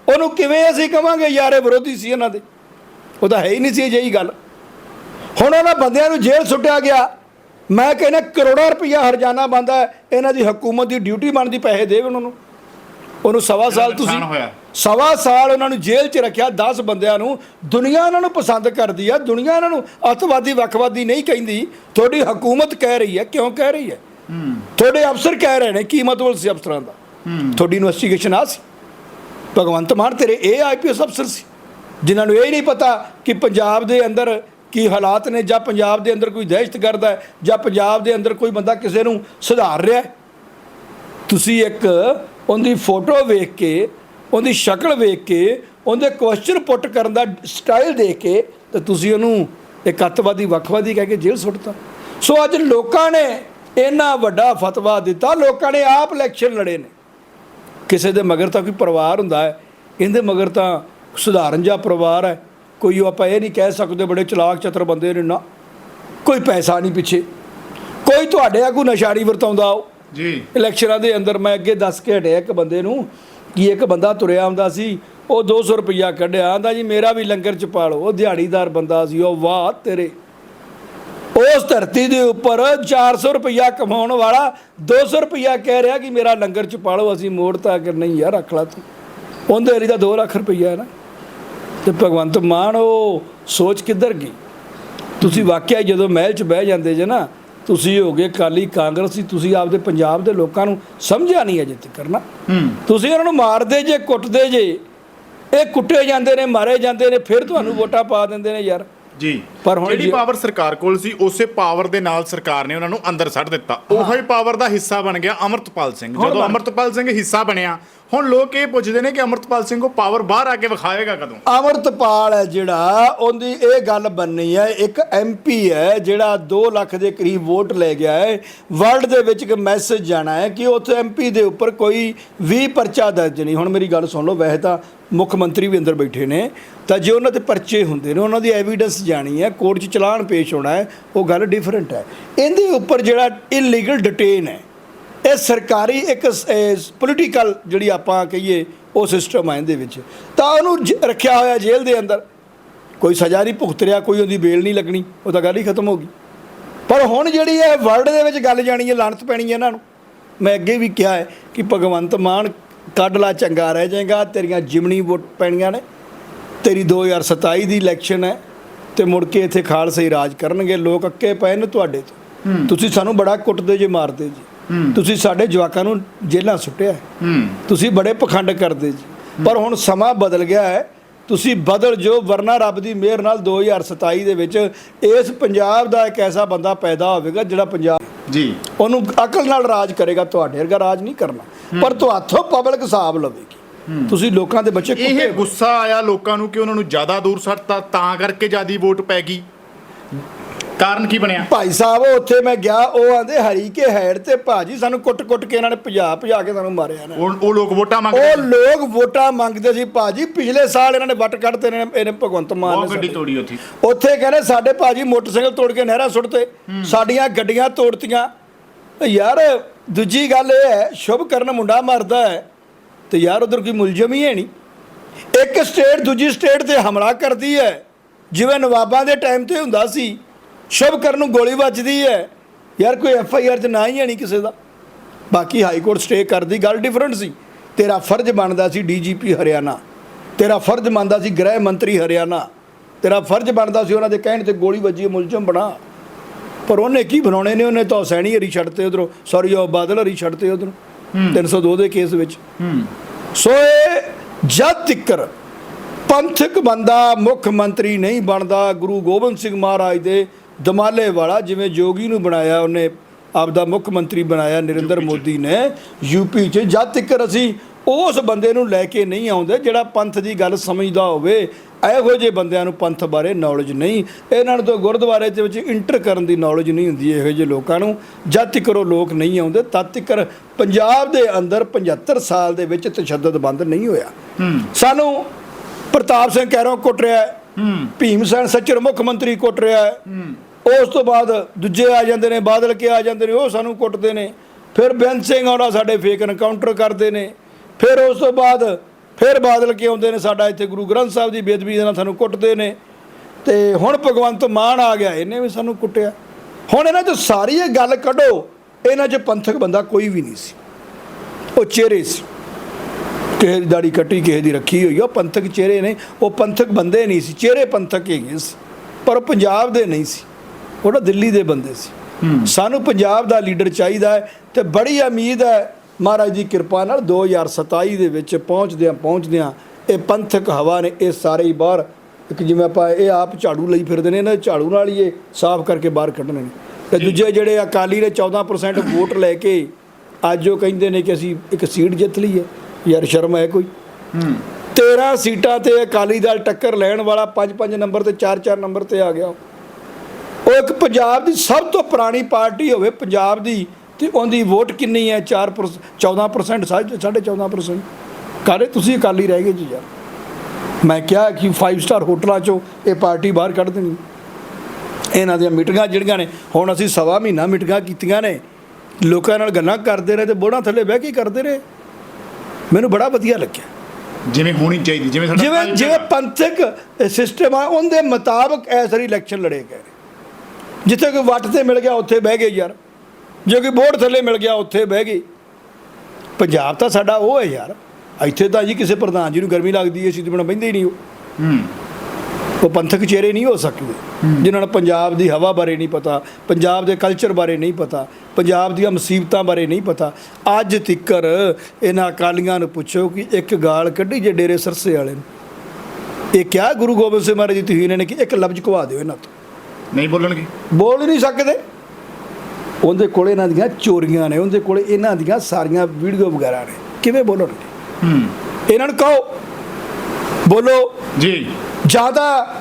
ਉਹਨੂੰ ਕਿਵੇਂ ਅਸੀਂ ਕਵਾਂਗੇ? ਯਾਰ ਇਹ ਵਿਰੋਧੀ ਸੀ ਇਹਨਾਂ ਦੇ। ਉਹ ਤਾਂ ਹੈ ਹੀ ਨਹੀਂ ਸੀ ਅਜਿਹੀ ਗੱਲ। ਹੁਣ ਉਹਨਾਂ ਬੰਦਿਆਂ ਨੂੰ ਜੇਲ੍ਹ ਸੁੱਟਿਆ ਗਿਆ। ਮੈਂ ਕਹਿੰਦਾ ਕਰੋੜਾਂ ਰੁਪਈਆ ਹਰਜਾਨਾ ਬੰਦਾ ਇਹਨਾਂ ਦੀ ਹਕੂਮਤ ਦੀ ਡਿਊਟੀ ਬਣਦੀ ਪੈਸੇ ਦੇਵ ਉਹਨਾਂ ਨੂੰ। ਉਹਨੂੰ ਸਵਾ ਸਾਲ ਤੁਸੀਂ। ਸਵਾ ਸਾਲ ਉਹਨਾਂ ਨੂੰ ਜੇਲ੍ਹ 'ਚ ਰੱਖਿਆ 10 ਬੰਦਿਆਂ ਨੂੰ। ਦੁਨੀਆ ਉਹਨਾਂ ਨੂੰ ਪਸੰਦ ਕਰਦੀ ਆ। ਦੁਨੀਆ ਉਹਨਾਂ ਨੂੰ ਅੱਤਵਾਦੀ ਵੱਖਵਾਦੀ ਨਹੀਂ ਕਹਿੰਦੀ। ਤੁਹਾਡੀ ਹਕੂਮਤ ਕਹਿ ਰਹੀ ਹੈ। ਕਿਉਂ ਕਹਿ ਰਹੀ ਹੈ? ਤੁਹਾਡੇ ਅਫਸਰ ਕਹਿ ਰਹੇ ਨੇ ਕੀ ਮਤਲਬ ਸੀ ਅਫਸਰਾਂ ਦਾ। ਤੁਹਾਡੀ ਇਨਵੈਸਟੀਗੇਸ਼ਨ ਆ ਸੀ। ਭਗਵੰਤ ਮਾਨ ਤੇਰੇ ਇਹ ਆਈਪੀਐਸ ਅਫਸਰ ਸੀ। ਜਿਨ੍ਹਾਂ ਨੂੰ ਇਹ ਨਹੀਂ ਪਤਾ ਕਿ ਪੰਜਾਬ ਦੇ ਅੰਦਰ ਕੀ ਹਾਲਾਤ ਨੇ? ਜਾਂ ਪੰਜਾਬ ਦੇ ਅੰਦਰ ਕੋਈ ਦਹਿਸ਼ਤਗਰਦ ਹੈ? ਜਾਂ ਪੰਜਾਬ ਦੇ ਅੰਦਰ ਕੋਈ ਬੰਦਾ ਕਿਸੇ ਨੂੰ ਸੁਧਾਰ ਰਿਹਾ ਹੈ? ਤੁਸੀਂ ਇੱਕ ਉਹਦੀ ਫੋਟੋ ਵੇਖ ਕੇ, ਉਹਦੀ ਸ਼ਕਲ ਵੇਖ ਕੇ, ਉਹਦੇ ਕੁਐਸਚਨ ਪੁੱਟ ਕਰਨ ਦਾ ਸਟਾਈਲ ਦੇਖ ਕੇ ਤੇ ਤੁਸੀਂ ਉਹਨੂੰ ਇੱਕ ਅੱਤਵਾਦੀ, ਵੱਖਵਾਦੀ ਕਹਿ ਕੇ ਜੇਲ੍ਹ ਸੁੱਟਤਾ। ਸੋ ਅੱਜ ਲੋਕਾਂ ਨੇ ਇੰਨਾ ਵੱਡਾ ਫਤਵਾ ਦਿੱਤਾ। ਲੋਕਾਂ ਨੇ ਆਪ ਇਲੈਕਸ਼ਨ ਲੜੇ ਨੇ। ਕਿਸੇ ਦੇ ਮਗਰ ਤਾਂ ਕੋਈ ਪਰਿਵਾਰ ਹੁੰਦਾ ਹੈ। ਇਹਦੇ ਮਗਰ ਤਾਂ ਸੁਧਾਰਨ ਜਿਹਾ ਪਰਿਵਾਰ ਹੈ। ਕੋਈ ਆਪਾਂ ਇਹ ਨਹੀਂ ਕਹਿ ਸਕਦੇ ਬੜੇ ਚਲਾਕ ਚਤਰ ਬੰਦੇ ਨੇ ਨਾ। ਕੋਈ ਪੈਸਾ ਨਹੀਂ ਪਿੱਛੇ। ਕੋਈ ਤੁਹਾਡੇ ਆ ਕੋਈ ਨਸ਼ਾੜੀ ਵਰਤਾਉਂਦਾ। ਉਹ ਜੀ। ਇਲੈਕਸ਼ਨਾਂ ਦੇ ਅੰਦਰ ਮੈਂ ਅੱਗੇ ਦੱਸ ਕੇ ਹਟਿਆ ਇੱਕ ਬੰਦੇ ਨੂੰ ਕਿ ਇੱਕ ਬੰਦਾ ਤੁਰਿਆ ਆਉਂਦਾ ਸੀ ਉਹ 200 ਰੁਪਈਆ ਕੱਢਿਆ। ਆਂਦਾ ਜੀ ਮੇਰਾ ਵੀ ਲੰਗਰ ਚ ਪਾ ਲਓ ਉਹ ਦਿਹਾੜੀਦਾਰ ਬੰਦਾ ਸੀ ਉਹ ਵਾਹ ਤੇਰੇ। ਉਸ ਧਰਤੀ ਦੇ ਉੱਪਰ 400 ਰੁਪਈਆ ਕਮਾਉਣ ਵਾਲਾ 200 ਰੁਪਈਆ ਕਹਿ ਰਿਹਾ ਕਿ ਮੇਰਾ ਲੰਗਰ ਚ ਪਾ ਲਓ ਅਸੀਂ ਮੋੜਤਾ ਕਿ ਨਹੀਂ ਯਾਰ ਰੱਖ ਲਾ ਤੂੰ। ਉਹਦੇ ਹਰੀ ਦਾ 2 ਲੱਖ ਰੁਪਈਆ ਹੈ ਨਾ। ਤੇ ਭਗਵੰਤ ਮਾਨ ਉਹ ਸੋਚ ਕਿੱਧਰ ਗਈ? ਤੁਸੀਂ ਵਾਕਿਆ ਜਦੋਂ ਮਹਿਲ 'ਚ ਬਹਿ ਜਾਂਦੇ ਜੇ ਨਾ ਤੁਸੀਂ ਹੋਗੇ ਕਾਲੀ ਕਾਂਗਰਸੀ ਤੁਸੀਂ ਆਪਦੇ ਪੰਜਾਬ ਦੇ ਲੋਕਾਂ ਨੂੰ ਸਮਝਿਆ ਨਹੀਂ ਅਜੇ ਤੱਕ ਕਰਨਾ ਹੂੰ। ਤੁਸੀਂ ਉਹਨਾਂ ਨੂੰ ਮਾਰਦੇ ਜੇ ਕੁੱਟਦੇ ਜੇ ਇਹ ਕੁੱਟੇ ਜਾਂਦੇ ਨੇ ਮਾਰੇ ਜਾਂਦੇ ਨੇ ਫਿਰ ਤੁਹਾਨੂੰ ਵੋਟਾਂ ਪਾ ਦਿੰਦੇ ਨੇ ਯਾਰ। ਜੀ। ਪਰ ਹੁਣ ਜਿਹੜੀ ਪਾਵਰ ਸਰਕਾਰ ਕੋਲ ਸੀ ਉਸੇ ਪਾਵਰ ਦੇ ਨਾਲ ਸਰਕਾਰ ਨੇ ਉਹਨਾਂ ਨੂੰ ਅੰਦਰ ਸੱਟ ਦਿੱਤਾ। ਉਹੋ ਹੀ ਪਾਵਰ ਦਾ ਹਿੱਸਾ ਬਣ ਗਿਆ ਅਮਰਤਪਾਲ ਸਿੰਘ। ਜਦੋਂ ਅਮਰਤਪਾਲ ਸਿੰਘ ਹਿੱਸਾ ਬਣਿਆ ਹੁਣ ਲੋਕ ਇਹ ਪੁੱਛਦੇ ਨੇ ਕਿ ਅਮਰਤਪਾਲ ਸਿੰਘ ਉਹ ਪਾਵਰ ਬਾਹਰ ਆ ਕੇ ਵਿਖਾਏਗਾ ਕਦੋਂ? ਅਮਰਤਪਾਲ ਹੈ ਜਿਹੜਾ, ਉਹਦੀ ਇਹ ਗੱਲ ਬੰਨੀ ਹੈ, ਇੱਕ ਐਮਪੀ ਹੈ ਜਿਹੜਾ 2 ਲੱਖ ਦੇ ਕਰੀਬ ਵੋਟ ਲੈ ਗਿਆ ਹੈ। ਵਰਲਡ ਦੇ ਵਿੱਚ ਇੱਕ ਮੈਸੇਜ ਜਾਣਾ ਹੈ ਕਿ ਉੱਥੇ ਐਮਪੀ ਦੇ ਉੱਪਰ ਕੋਈ ਵੀ ਪਰਚਾ ਦਰਜ ਨਹੀਂ। ਹੁਣ ਮੇਰੀ ਗੱਲ ਸੁਣ ਲਓ, ਵੈਸੇ ਤਾਂ ਮੁੱਖ ਮੰਤਰੀ ਵੀ ਅੰਦਰ ਬੈਠੇ ਨੇ। ਤਾਂ ਜੇ ਉਹਨਾਂ ਦੇ ਪਰਚੇ ਹੁੰਦੇ ਨੇ, ਉਹਨਾਂ ਦੀ ਐਵੀਡੈਂਸ ਜਾਣੀ ਹੈ ਕੋਰਟ 'ਚ ਚਲਾਨ ਪੇਸ਼ ਹੋਣਾ ਹੈ, ਉਹ ਗੱਲ ਡਿਫਰੈਂਟ ਹੈ। ਇਹਦੇ ਉੱਪਰ ਜਿਹੜਾ ਇਲੀਗਲ ਡਿਟੇਨ ਹੈ ਇਹ ਸਰਕਾਰੀ ਇੱਕ ਪੋਲੀਟੀਕਲ ਜਿਹੜੀ ਆਪਾਂ ਕਹੀਏ ਉਹ ਸਿਸਟਮ ਹੈ ਇਹਦੇ ਵਿੱਚ। ਤਾਂ ਉਹਨੂੰ ਰੱਖਿਆ ਹੋਇਆ ਜੇਲ੍ਹ ਦੇ ਅੰਦਰ। ਕੋਈ ਸਜ਼ਾ ਨਹੀਂ ਭੁਗਤ ਰਿਹਾ ਕੋਈ ਉਹਦੀ ਬੇਲ ਨਹੀਂ ਲੱਗਣੀ ਉਹ ਤਾਂ ਗੱਲ ਹੀ ਖਤਮ ਹੋ ਗਈ। ਪਰ ਹੁਣ ਜਿਹੜੀ ਹੈ ਵਰਲਡ ਦੇ ਵਿੱਚ ਗੱਲ ਜਾਣੀ ਹੈ ਲਾਣਤ ਪੈਣੀ ਹੈ ਇਹਨਾਂ ਨੂੰ। ਮੈਂ ਅੱਗੇ ਵੀ ਕਿਹਾ ਹੈ ਕਿ ਭਗਵੰਤ ਮਾਨ ਕੱਢ ਲਾ ਚੰਗਾ ਰਹਿ ਜਾਏਗਾ ਤੇਰੀਆਂ ਜਿਮਣੀ ਵੋਟ ਪੈਣੀਆਂ ਨੇ। ਤੇਰੀ 2027 ਦੀ ਇਲੈਕਸ਼ਨ ਹੈ ਤੇ ਮੁੜ ਕੇ ਇੱਥੇ ਖਾਲਸੇ ਰਾਜ ਕਰਨਗੇ ਲੋਕ ਅੱਕੇ ਪਏ ਨੇ ਤੁਹਾਡੇ ਤੋਂ। ਤੁਸੀਂ ਸਾਨੂੰ ਬੜਾ ਕੁੱਟਦੇ ਜੇ ਮਾਰਦੇ ਜੀ। ਤੁਸੀਂ ਸਾਡੇ ਜਵਾਕਾਂ ਨੂੰ ਜੇਲ੍ਹਾਂ ਸੁੱਟਿਆ ਤੁਸੀਂ ਬੜੇ ਪਖੰਡ ਕਰਦੇ ਜੀ। ਪਰ ਹੁਣ ਸਮਾਂ ਬਦਲ ਗਿਆ ਹੈ। ਤੁਸੀਂ ਬਦਲ ਜੋ ਵਰਨਾ ਰੱਬ ਦੀ ਮਿਹਰ ਨਾਲ 2027 ਦੇ ਵਿੱਚ ਇਸ ਪੰਜਾਬ ਦਾ ਇੱਕ ਐਸਾ ਬੰਦਾ ਪੈਦਾ ਹੋਵੇਗਾ ਜਿਹੜਾ ਪੰਜਾਬ ਜੀ। ਉਹਨੂੰ ਅਕਲ ਨਾਲ ਰਾਜ ਕਰੇਗਾ। ਤੁਹਾਡੇ ਵਰਗਾ ਰਾਜ ਨਹੀਂ ਕਰਨਾ। ਪਰ ਤੁਹਾਥੋਂ ਪਬਲਿਕ ਹਿਸਾਬ ਲਵੇਗੀ। ਤੁਸੀਂ ਲੋਕਾਂ ਦੇ ਬੱਚੇ ਇਹ ਗੁੱਸਾ ਆਇਆ ਲੋਕਾਂ ਨੂੰ ਕਿ ਉਹਨਾਂ ਨੂੰ ਜ਼ਿਆਦਾ ਦੂਰ ਸੱਟਤਾ ਤਾਂ ਕਰਕੇ ਜਿਆਦੀ ਵੋਟ ਪੈ ਗਈ। ਕਾਰਨ ਕੀ ਬਣਿਆ? ਭਾਈ ਸਾਹਿਬ ਉੱਥੇ ਮੈਂ ਗਿਆ ਉਹ ਆਂਦੇ ਹਰੀ ਕੇ ਹੈਡ ਤੇ ਭਾਜੀ ਸਾਨੂੰ ਕੁੱਟ-ਕੁੱਟ ਕੇ ਇਹਨਾਂ ਨੇ ਭਜਾ ਭਜਾ ਕੇ ਸਾਨੂੰ ਮਾਰਿਆ ਨਾ। ਉਹ ਉਹ ਲੋਕ ਵੋਟਾਂ ਮੰਗਦੇ ਉਹ। ਲੋਕ ਵੋਟਾਂ ਮੰਗਦੇ ਸੀ ਭਾਜੀ। ਪਿਛਲੇ ਸਾਲ ਇਹਨਾਂ ਨੇ ਵੱਟ ਕੱਢਤੇ ਨੇ ਇਹਨੇ ਭਗਵੰਤ ਮਾਨ ਬਹੁਤ ਨੇ ਗੱਡੀ ਸਾਡੇ। ਤੋੜੀ ਉੱਥੇ। ਉੱਥੇ ਕਹਿੰਦੇ ਸਾਡੇ ਭਾਜੀ ਮੋਟਰਸਾਈਕਲ ਤੋੜ ਕੇ ਨਹਿਰਾਂ ਸੁੱਟਤੇ ਸਾਡੀਆਂ ਗੱਡੀਆਂ ਤੋੜਤੀਆਂ। ਯਾਰ ਦੂਜੀ ਗੱਲ ਇਹ ਹੈ ਸ਼ੁਭ ਕਰਨ ਮੁੰਡਾ ਮਰਦਾ ਹੈ ਤੇ ਯਾਰ ਉਧਰ ਕੋਈ ਮੁਲਜ਼ਮ ਹੀ ਹੈ ਨਹੀਂ। ਇੱਕ ਸਟੇਟ ਦੂਜੀ ਸਟੇਟ ਤੇ ਹਮਲਾ ਕਰਦੀ ਹੈ ਜਿਵੇਂ ਨਵਾਬਾਂ ਦੇ ਟਾਈਮ ਤੇ ਹੁੰਦਾ ਸੀ ਸ਼ੁਭ ਕਰਨ ਨੂੰ ਗੋਲੀ ਵੱਜਦੀ ਹੈ। ਯਾਰ ਕੋਈ ਐਫ ਆਈ ਆਰ ਚ ਨਾ ਹੀ ਹੈ ਨਹੀਂ ਕਿਸੇ ਦਾ। ਬਾਕੀ ਹਾਈ ਕੋਰਟ ਸਟੇ ਕਰਦੀ ਗੱਲ ਡਿਫਰੈਂਟ ਸੀ। ਤੇਰਾ ਫਰਜ਼ ਬਣਦਾ ਸੀ ਡੀਜੀਪੀ ਹਰਿਆਣਾ। ਤੇਰਾ ਫਰਜ਼ ਬਣਦਾ ਸੀ ਗ੍ਰਹਿ ਮੰਤਰੀ ਹਰਿਆਣਾ। ਤੇਰਾ ਫਰਜ਼ ਬਣਦਾ ਸੀ ਉਹਨਾਂ ਦੇ ਕਹਿਣ ਤੇ ਗੋਲੀ ਵੱਜੀ ਮੁਲਜ਼ਮ ਬਣਾ। ਪਰ ਉਹਨੇ ਕੀ ਬਣਾਉਣੇ ਨੇ? ਉਹਨੇ ਤਾਂ ਸੈਣੀ ਹਰੀ ਛੱਡਤੇ ਉਧਰੋਂ। ਸੌਰੀ ਉਹ ਬਾਦਲ ਹਰੀ ਛੱਡਤੇ ਉਧਰੋਂ। 302 ਦੇ ਕੇਸ ਵਿੱਚ। ਸੋ ਇਹ ਜਦ ਤਿੱਕਰ ਪੰਥਕ ਬੰਦਾ ਮੁੱਖ ਮੰਤਰੀ ਨਹੀਂ ਬਣਦਾ ਗੁਰੂ ਗੋਬਿੰਦ ਸਿੰਘ ਮਹਾਰਾਜ ਦੇ ਦਮਾਲੇ ਵਾਲਾ ਜਿਵੇਂ ਜੋਗੀ ਨੂੰ ਬਣਾਇਆ ਉਹਨੇ ਆਪਦਾ ਮੁੱਖ ਮੰਤਰੀ ਬਣਾਇਆ ਨਰਿੰਦਰ ਮੋਦੀ ਨੇ ਯੂਪੀ 'ਚ। ਜਦ ਤੱਕ ਅਸੀਂ ਉਸ ਬੰਦੇ ਨੂੰ ਲੈ ਕੇ ਨਹੀਂ ਆਉਂਦੇ ਜਿਹੜਾ ਪੰਥ ਦੀ ਗੱਲ ਸਮਝਦਾ ਹੋਵੇ ਇਹੋ ਜਿਹੇ ਬੰਦਿਆਂ ਨੂੰ ਪੰਥ ਬਾਰੇ ਨੌਲੇਜ ਨਹੀਂ। ਇਹਨਾਂ ਨੂੰ ਤਾਂ ਗੁਰਦੁਆਰੇ ਦੇ ਵਿੱਚ ਇੰਟਰ ਕਰਨ ਦੀ ਨੌਲੇਜ ਨਹੀਂ ਹੁੰਦੀ ਇਹੋ ਜਿਹੇ ਲੋਕਾਂ ਨੂੰ। ਜਦ ਤੱਕ ਉਹ ਲੋਕ ਨਹੀਂ ਆਉਂਦੇ ਤਦ ਤੱਕ ਪੰਜਾਬ ਦੇ ਅੰਦਰ 75 ਸਾਲ ਦੇ ਵਿੱਚ ਤਸ਼ੱਦਦ ਬੰਦ ਨਹੀਂ ਹੋਇਆ। ਸਾਨੂੰ ਪ੍ਰਤਾਪ ਸਿੰਘ ਕੈਰੋਂ ਕੁੱਟ ਰਿਹਾ ਹੈ। ਭੀਮ ਸੈਨ ਸੱਚਰ ਮੁੱਖ ਮੰਤਰੀ ਕੁੱਟ ਰਿਹਾ ਹੈ। ਉਸ ਤੋਂ ਬਾਅਦ ਦੂਜੇ ਆ ਜਾਂਦੇ ਨੇ, ਬਾਦਲ ਕੇ ਆ ਜਾਂਦੇ ਨੇ, ਉਹ ਸਾਨੂੰ ਕੁੱਟਦੇ ਨੇ। ਫਿਰ ਬੇਅੰਤ ਸਿੰਘ ਆਉਣਾ ਸਾਡੇ ਫੇਕ ਐਨਕਾਊਂਟਰ ਕਰਦੇ ਨੇ। ਫਿਰ ਉਸ ਤੋਂ ਬਾਅਦ ਫਿਰ ਬਾਦਲ ਕੇ ਆਉਂਦੇ ਨੇ ਸਾਡਾ ਇੱਥੇ ਗੁਰੂ ਗ੍ਰੰਥ ਸਾਹਿਬ ਦੀ ਬੇਦਬੀ ਦੇ ਨਾਲ ਸਾਨੂੰ ਕੁੱਟਦੇ ਨੇ। ਤੇ ਹੁਣ ਭਗਵੰਤ ਮਾਨ ਆ ਗਿਆ, ਇਹਨੇ ਵੀ ਸਾਨੂੰ ਕੁੱਟਿਆ। ਹੁਣ ਇਹਨਾਂ 'ਚ ਸਾਰੀ ਇਹ ਗੱਲ ਕੱਢੋ, ਇਹਨਾਂ 'ਚ ਪੰਥਕ ਬੰਦਾ ਕੋਈ ਵੀ ਨਹੀਂ ਸੀ। ਉਹ ਚਿਹਰੇ ਸੀ। ਕਿਸੇ ਦੀ ਦਾੜੀ ਕੱਟੀ, ਕਿਸੇ ਦੀ ਰੱਖੀ ਹੋਈ, ਉਹ ਪੰਥਕ ਚਿਹਰੇ ਨੇ, ਉਹ ਪੰਥਕ ਬੰਦੇ ਨਹੀਂ ਸੀ, ਚਿਹਰੇ ਪੰਥਕ ਹੈਗੇ ਸੀ। ਪਰ ਉਹ ਪੰਜਾਬ ਦੇ ਨਹੀਂ ਸੀ। ਉਹ ਦਿੱਲੀ ਦੇ ਬੰਦੇ ਸੀ। ਸਾਨੂੰ ਪੰਜਾਬ ਦਾ ਲੀਡਰ ਚਾਹੀਦਾ ਹੈ ਤੇ ਬੜੀ ਉਮੀਦ ਹੈ ਮਹਾਰਾਜ ਦੀ ਕਿਰਪਾ ਨਾਲ 2027 ਦੇ ਵਿੱਚ ਪਹੁੰਚਦਿਆਂ ਪਹੁੰਚਦਿਆਂ ਇਹ ਪੰਥਕ ਹਵਾ ਨੇ ਇਹ ਸਾਰੇ ਹੀ ਬਾਹਰ ਇੱਕ ਜਿਵੇਂ ਆਪਾਂ ਇਹ ਆਪ ਝਾੜੂ ਲਈ ਫਿਰਦੇ ਨੇ ਇਹਨਾਂ ਝਾੜੂ ਨਾਲ ਹੀ ਇਹ ਸਾਫ਼ ਕਰਕੇ ਬਾਹਰ ਕੱਢਣੇ ਨੇ। ਤੇ ਦੂਜੇ ਜਿਹੜੇ ਅਕਾਲੀ ਨੇ 14% ਵੋਟ ਲੈ ਕੇ ਅੱਜ ਉਹ ਕਹਿੰਦੇ ਨੇ ਕਿ ਅਸੀਂ ਇੱਕ ਸੀਟ ਜਿੱਤ ਲਈ ਹੈ ਯਾਰ ਸ਼ਰਮ ਹੈ ਕੋਈ। 13 ਸੀਟਾਂ ਤੇ ਅਕਾਲੀ ਦਲ ਟੱਕਰ ਲੈਣ ਵਾਲਾ 5-5 ਨੰਬਰ ਤੇ 4-4 ਨੰਬਰ ਤੇ ਆ ਗਿਆ ਉਹ ਇੱਕ ਪੰਜਾਬ ਦੀ ਸਭ ਤੋਂ ਪੁਰਾਣੀ ਪਾਰਟੀ ਹੋਵੇ ਪੰਜਾਬ ਦੀ ਤੇ ਉਹਦੀ ਵੋਟ ਕਿੰਨੀ ਹੈ? 4 14% ਸਾਢੇ 14% ਕਾਰੇ ਤੁਸੀਂ ਅਕਾਲੀ ਰਹਿ ਗਏ ਜੀ ਯਾਰ। ਮੈਂ ਕਿਹਾ ਕਿ 5 ਸਟਾਰ ਹੋਟਲਾਂ ਚੋਂ ਇਹ ਪਾਰਟੀ ਬਾਹਰ ਕੱਢ ਦੇਣੀ। ਇਹਨਾਂ ਦੀਆਂ ਮੀਟਿੰਗਾਂ ਜਿਹੜੀਆਂ ਨੇ ਹੁਣ ਅਸੀਂ ਸਵਾ ਮਹੀਨਾ ਮੀਟਿੰਗਾਂ ਕੀਤੀਆਂ ਨੇ। ਲੋਕਾਂ ਨਾਲ ਗੱਲਾਂ ਕਰਦੇ ਰਹੇ ਤੇ ਬੋੜਾਂ ਥੱਲੇ ਬਹਿ ਕੇ ਕਰਦੇ ਰਹੇ। ਮੈਨੂੰ ਬੜਾ ਵਧੀਆ ਲੱਗਿਆ। ਜਿਵੇਂ ਹੋਣੀ ਚਾਹੀਦੀ ਜਿਵੇਂ ਸਾਡਾ ਜਿਵੇਂ ਜਿਵੇਂ। ਪੰਥਕ ਸਿਸਟਮ ਆ ਉਹਦੇ ਮੁਤਾਬਕ ਐਸਰੀ ਇਲੈਕਸ਼ਨ ਲੜੇ ਗਏ। ਜਿੱਥੇ ਕੋਈ ਵੱਟ ਤੇ ਮਿਲ ਗਿਆ ਉੱਥੇ ਬਹਿ ਗਏ ਯਾਰ। ਜੇ ਕੋਈ ਬੋਰਡ ਥੱਲੇ ਮਿਲ ਗਿਆ ਉੱਥੇ ਬਹਿ ਗਏ ਪੰਜਾਬ ਤਾਂ ਸਾਡਾ ਉਹ ਹੈ ਯਾਰ। ਇੱਥੇ ਤਾਂ ਜੀ ਕਿਸੇ ਪ੍ਰਧਾਨ ਜੀ ਨੂੰ ਗਰਮੀ ਲੱਗਦੀ ਹੈ ਸਿੱਧੀ ਬਣਾ ਬਹਿੰਦੇ ਹੀ ਨਹੀਂ ਉਹ। ਹੂੰ। ਉਹ ਪੰਥਕ ਚਿਹਰੇ ਨਹੀਂ ਹੋ ਸਕਦੇ। ਜਿਨ੍ਹਾਂ ਨੂੰ ਪੰਜਾਬ ਦੀ ਹਵਾ ਬਾਰੇ ਨਹੀਂ ਪਤਾ ਪੰਜਾਬ ਦੇ ਕਲਚਰ ਬਾਰੇ ਨਹੀਂ ਪਤਾ ਪੰਜਾਬ ਦੀਆਂ ਮੁਸੀਬਤਾਂ ਬਾਰੇ ਨਹੀਂ ਪਤਾ। ਅੱਜ ਤਿੱਕਰ ਇਹਨਾਂ ਅਕਾਲੀਆਂ ਨੂੰ ਪੁੱਛੋ ਕਿ ਇੱਕ ਗਾਲ ਕੱਢੀ ਜੇ ਡੇਰੇ ਸਰਸੇ ਵਾਲੇ ਨੂੰ। ਇਹ ਕਿਹਾ ਗੁਰੂ ਗੋਬਿੰਦ ਸਿੰਘ ਮਹਾਰਾਜ ਜੀ ਤੁਸੀਂ ਇਹਨਾਂ ਨੇ ਕਿ ਇੱਕ ਲਫ਼ਜ਼ ਕਵਾ ਦਿਓ ਇਹਨਾਂ ਤੋਂ। ਨਹੀਂ ਬੋਲਣਗੇ। ਬੋਲ ਹੀ ਨਹੀਂ ਸਕਦੇ। ਉਹਦੇ ਕੋਲ ਇਹਨਾਂ ਦੀਆਂ ਚੋਰੀਆਂ ਨੇ ਉਹਦੇ ਕੋਲ ਇਹਨਾਂ ਦੀਆਂ ਸਾਰੀਆਂ ਵੀਡੀਓ ਵਗੈਰਾ ਨੇ। ਕਿਵੇਂ ਬੋਲਣਗੇ? ਹੂੰ। ਇਹਨਾਂ ਨੂੰ ਕਹੋ। ਬੋਲੋ। ਜੀ। ਜ਼ਿਆਦਾ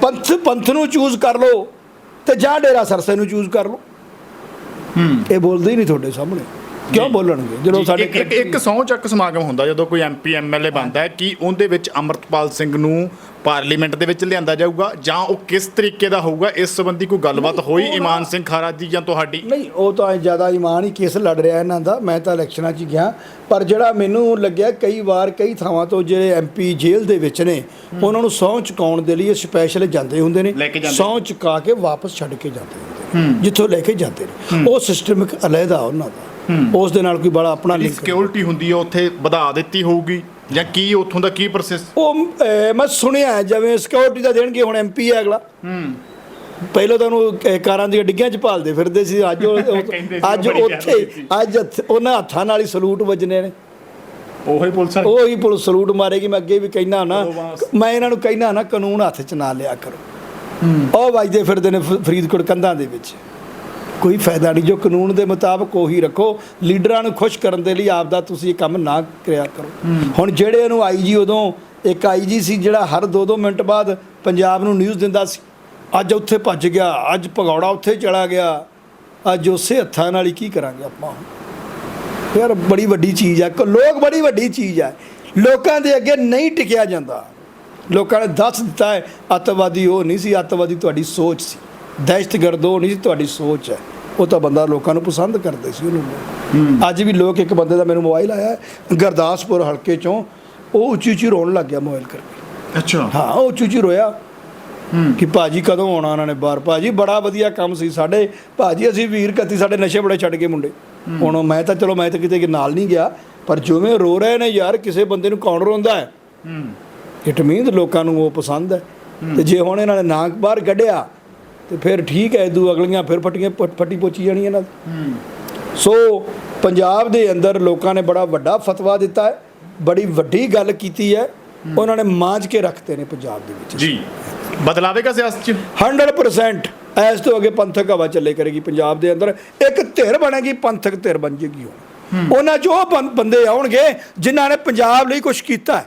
ਪੰਥ ਪੰਥ ਨੂੰ ਚੂਜ਼ ਕਰ ਲਓ ਤੇ ਜਾਂ ਡੇਰਾ ਸਰਸੇ ਨੂੰ ਚੂਜ਼ ਕਰ ਲਓ। ਹੂੰ। ਇਹ ਬੋਲਦੇ ਹੀ ਨਹੀਂ ਤੁਹਾਡੇ ਸਾਹਮਣੇ। ਕਿਉਂ ਜੀ। ਬੋਲਣਗੇ? ਜਦੋਂ ਜੀ, ਸਾਡੇ ਇੱਕ ਇੱਕ- ਸਹੁੰ ਚੱਕ ਸਮਾਗਮ ਹੁੰਦਾ ਜਦੋਂ ਕੋਈ ਐਮਪੀ ਐਮਐਲਏ ਬਣਦਾ ਹੈ ਕਿ ਉਹਦੇ ਵਿੱਚ ਅਮਰਤਪਾਲ ਸਿੰਘ ਨੂੰ ਪਾਰਲੀਮੈਂਟ ਦੇ ਵਿੱਚ ਲਿਆਂਦਾ ਜਾਊਗਾ? ਜਾਂ ਉਹ ਕਿਸ ਤਰੀਕੇ ਦਾ ਹੋਊਗਾ? ਇਸ ਸੰਬੰਧੀ ਕੋਈ ਗੱਲਬਾਤ ਹੋਈ ਇਮਾਨ ਸਿੰਘ ਖਾਰਾ ਦੀ ਜਾਂ ਤੁਹਾਡੀ? ਨਹੀਂ ਉਹ ਤਾਂ ਜ਼ਿਆਦਾ ਇਮਾਨ ਹੀ ਕੇਸ ਲੜ ਰਿਹਾ ਇਹਨਾਂ ਦਾ। ਮੈਂ ਤਾਂ ਇਲੈਕਸ਼ਨਾਂ 'ਚ ਗਿਆ। ਪਰ ਜਿਹੜਾ ਮੈਨੂੰ ਲੱਗਿਆ ਕਈ ਵਾਰ ਕਈ ਥਾਵਾਂ ਤੋਂ ਜਿਹੜੇ ਐਮਪੀ ਜੇਲ੍ਹ ਦੇ ਵਿੱਚ ਨੇ ਉਹਨਾਂ ਨੂੰ ਸਹੁੰ ਚੁਕਾਉਣ ਦੇ ਲਈ ਸਪੈਸ਼ਲ ਜਾਂਦੇ ਹੁੰਦੇ ਨੇ। ਲੈ ਕੇ ਜਾਂਦੇ। ਸਹੁੰ ਚੁਕਾ ਕੇ ਵਾਪਸ ਛੱਡ ਕੇ ਜਾਂਦੇ ਹੁੰਦੇ ਨੇ। ਜਿੱਥੋਂ ਲੈ ਕੇ ਜਾਂਦੇ ਨੇ। ਉਹ ਸਿਸਟਮ ਇੱਕ ਅਲੱਗਾ ਉਹਨਾਂ ਦਾ। ਉਸ ਦੇ ਨਾਲ ਕੋਈ ਬੜਾ ਆਪਣਾ ਲਿੰਕ ਸਿਕਿਉਰਿਟੀ ਹੁੰਦੀ ਹੈ ਉੱਥੇ ਵਧਾ ਦਿੱਤੀ ਹੋਊਗੀ। ਜਾਂ ਕੀ ਉੱਥੋਂ ਦਾ ਕੀ ਪ੍ਰੋਸੈਸ ਉਹ ਮੈਂ ਸੁਣਿਆ ਹੈ, ਜਿਵੇਂ ਸਿਕਿਉਰਿਟੀ ਦਾ ਦੇਣਗੇ ਹੁਣ ਐਮਪੀ ਹੈ ਅਗਲਾ। ਹੂੰ। ਪਹਿਲਾਂ ਤਾਂ ਉਹਨੂੰ ਕਾਰਾਂ ਦੀਆਂ ਡਿੱਗੀਆਂ 'ਚ ਭਾਲਦੇ ਫਿਰਦੇ ਸੀ ਅੱਜ ਅੱਜ ਉੱਥੇ ਅੱਜ ਉਹਨਾਂ ਹੱਥਾਂ ਨਾਲ ਹੀ ਸਲੂਟ ਵੱਜਣੇ ਨੇ। ਉਹੀ ਪੁਲਿਸ ਉਹ ਪੁਲਿਸ ਸਲੂਟ ਮਾਰੇਗੀ ਮੈਂ ਅੱਗੇ ਵੀ ਕਹਿਣਾ ਨਾ। ਮੈਂ ਇਹਨਾਂ ਨੂੰ ਕਹਿਣਾ ਨਾ ਕਾਨੂੰਨ ਹੱਥ 'ਚ ਨਾ ਲਿਆ ਕਰੋ। ਉਹ ਵੱਜਦੇ ਫਿਰਦੇ ਨੇ ਫਰੀਦਕੋਟ ਕੰਧਾਂ ਦੇ ਵਿੱਚ। ਕੋਈ ਫਾਇਦਾ ਨਹੀਂ। ਜੋ ਕਾਨੂੰਨ ਦੇ ਮੁਤਾਬਕ ਉਹੀ ਰੱਖੋ। ਲੀਡਰਾਂ ਨੂੰ ਖੁਸ਼ ਕਰਨ ਦੇ ਲਈ ਆਪਦਾ ਤੁਸੀਂ ਇਹ ਕੰਮ ਨਾ ਕਰਿਆ ਕਰੋ। ਹੁਣ ਜਿਹੜੇ ਇਹਨੂੰ ਆਈਜੀ ਉਦੋਂ ਇੱਕ ਆਈਜੀ ਸੀ ਜਿਹੜਾ ਹਰ 2-2 ਮਿੰਟ ਬਾਅਦ ਪੰਜਾਬ ਨੂੰ ਨਿਊਜ਼ ਦਿੰਦਾ ਸੀ। ਅੱਜ ਉੱਥੇ ਭੱਜ ਗਿਆ ਅੱਜ ਭਗੌੜਾ ਉੱਥੇ ਚਲਾ ਗਿਆ। ਅੱਜ ਉਸੇ ਹੱਥਾਂ ਨਾਲ ਹੀ ਕੀ ਕਰਾਂਗੇ ਆਪਾਂ ਯਾਰ ਬੜੀ ਵੱਡੀ ਚੀਜ਼ ਹੈ ਲੋਕ ਬੜੀ ਵੱਡੀ ਚੀਜ਼ ਹੈ ਲੋਕਾਂ ਦੇ ਅੱਗੇ ਨਹੀਂ ਟਿਕਿਆ ਜਾਂਦਾ। ਲੋਕਾਂ ਨੇ ਦੱਸ ਦਿੱਤਾ ਹੈ ਅੱਤਵਾਦੀ ਉਹ ਨਹੀਂ ਸੀ ਅੱਤਵਾਦੀ ਤੁਹਾਡੀ ਸੋਚ ਸੀ। ਦਹਿਸ਼ਤਗਰਦ ਉਹ ਨਹੀਂ ਸੀ ਤੁਹਾਡੀ ਸੋਚ ਹੈ। ਉਹ ਤਾਂ ਬੰਦਾ ਲੋਕਾਂ ਨੂੰ ਪਸੰਦ ਕਰਦੇ ਸੀ ਉਹਨੂੰ। ਅੱਜ ਵੀ ਲੋਕ ਇੱਕ ਬੰਦੇ ਦਾ ਮੈਨੂੰ ਮੋਬਾਈਲ ਆਇਆ ਗੁਰਦਾਸਪੁਰ ਹਲਕੇ ਚੋਂ ਉਹ ਉੱਚੀ ਉੱਚੀ ਰੋਣ ਲੱਗ ਗਿਆ ਮੋਬਾਈਲ ਕਰਕੇ। ਅੱਛਾ। ਹਾਂ ਉਹ ਉੱਚੀ ਉੱਚੀ ਰੋਇਆ। ਕਿ ਭਾਜੀ ਕਦੋਂ ਆਉਣਾ ਉਹਨਾਂ ਨੇ ਬਾਹਰ? ਭਾਜੀ ਬੜਾ ਵਧੀਆ ਕੰਮ ਸੀ ਸਾਡੇ। ਭਾਜੀ ਅਸੀਂ ਵੀਰ ਕੱਤੀ ਸਾਡੇ ਨਸ਼ੇ ਬੜੇ ਛੱਡ ਗਏ ਮੁੰਡੇ। ਹੁਣ ਮੈਂ ਤਾਂ ਚਲੋ ਮੈਂ ਤਾਂ ਕਿਤੇ ਨਾਲ ਨਹੀਂ ਗਿਆ ਪਰ ਜਿਵੇਂ ਰੋ ਰਹੇ ਨੇ ਯਾਰ ਕਿਸੇ ਬੰਦੇ ਨੂੰ ਕੌਣ ਰੋਂਦਾ ਹੈ? ਹੂੰ। ਇਟ ਮੀਨਸ ਲੋਕਾਂ ਨੂੰ ਉਹ ਪਸੰਦ ਹੈ। ਤੇ ਜੇ ਹੁਣ ਇਹਨਾਂ ਨੇ ਨਾਕ ਬਾਹਰ ਕੱਢਿਆ ਤੇ ਫਿਰ ਠੀਕ ਹੈ ਇਦੂ ਅਗਲੀਆਂ ਫਿਰ ਫਟੀਆਂ ਫੱਟੀ ਪੋਚੀ ਜਾਣੀ ਇਹਨਾਂ ਦੀ। ਸੋ ਪੰਜਾਬ ਦੇ ਅੰਦਰ ਲੋਕਾਂ ਨੇ ਬੜਾ ਵੱਡਾ ਫਤਵਾ ਦਿੱਤਾ ਹੈ ਬੜੀ ਵੱਡੀ ਗੱਲ ਕੀਤੀ ਹੈ ਉਹਨਾਂ ਨੇ ਮਾਂਜ ਕੇ ਰੱਖਤੇ ਨੇ ਪੰਜਾਬ ਦੇ ਵਿੱਚ। ਜੀ ਬਦਲਾਵੇਗਾ ਸਿਆਸਤ ਚ? 100% ਐਸ ਤੋਂ ਅੱਗੇ ਪੰਥਕ ਹਵਾ ਚੱਲੇ ਕਰੇਗੀ ਪੰਜਾਬ ਦੇ ਅੰਦਰ। ਇੱਕ ਧਿਰ ਬਣੇਗੀ ਪੰਥਕ ਧਿਰ ਬਣ ਜੇਗੀ ਉਹ। ਉਹਨਾਂ ਬੰ- ਬੰਦੇ ਆਉਣਗੇ ਜਿਨ੍ਹਾਂ ਨੇ ਪੰਜਾਬ ਲਈ ਕੁਝ ਕੀਤਾ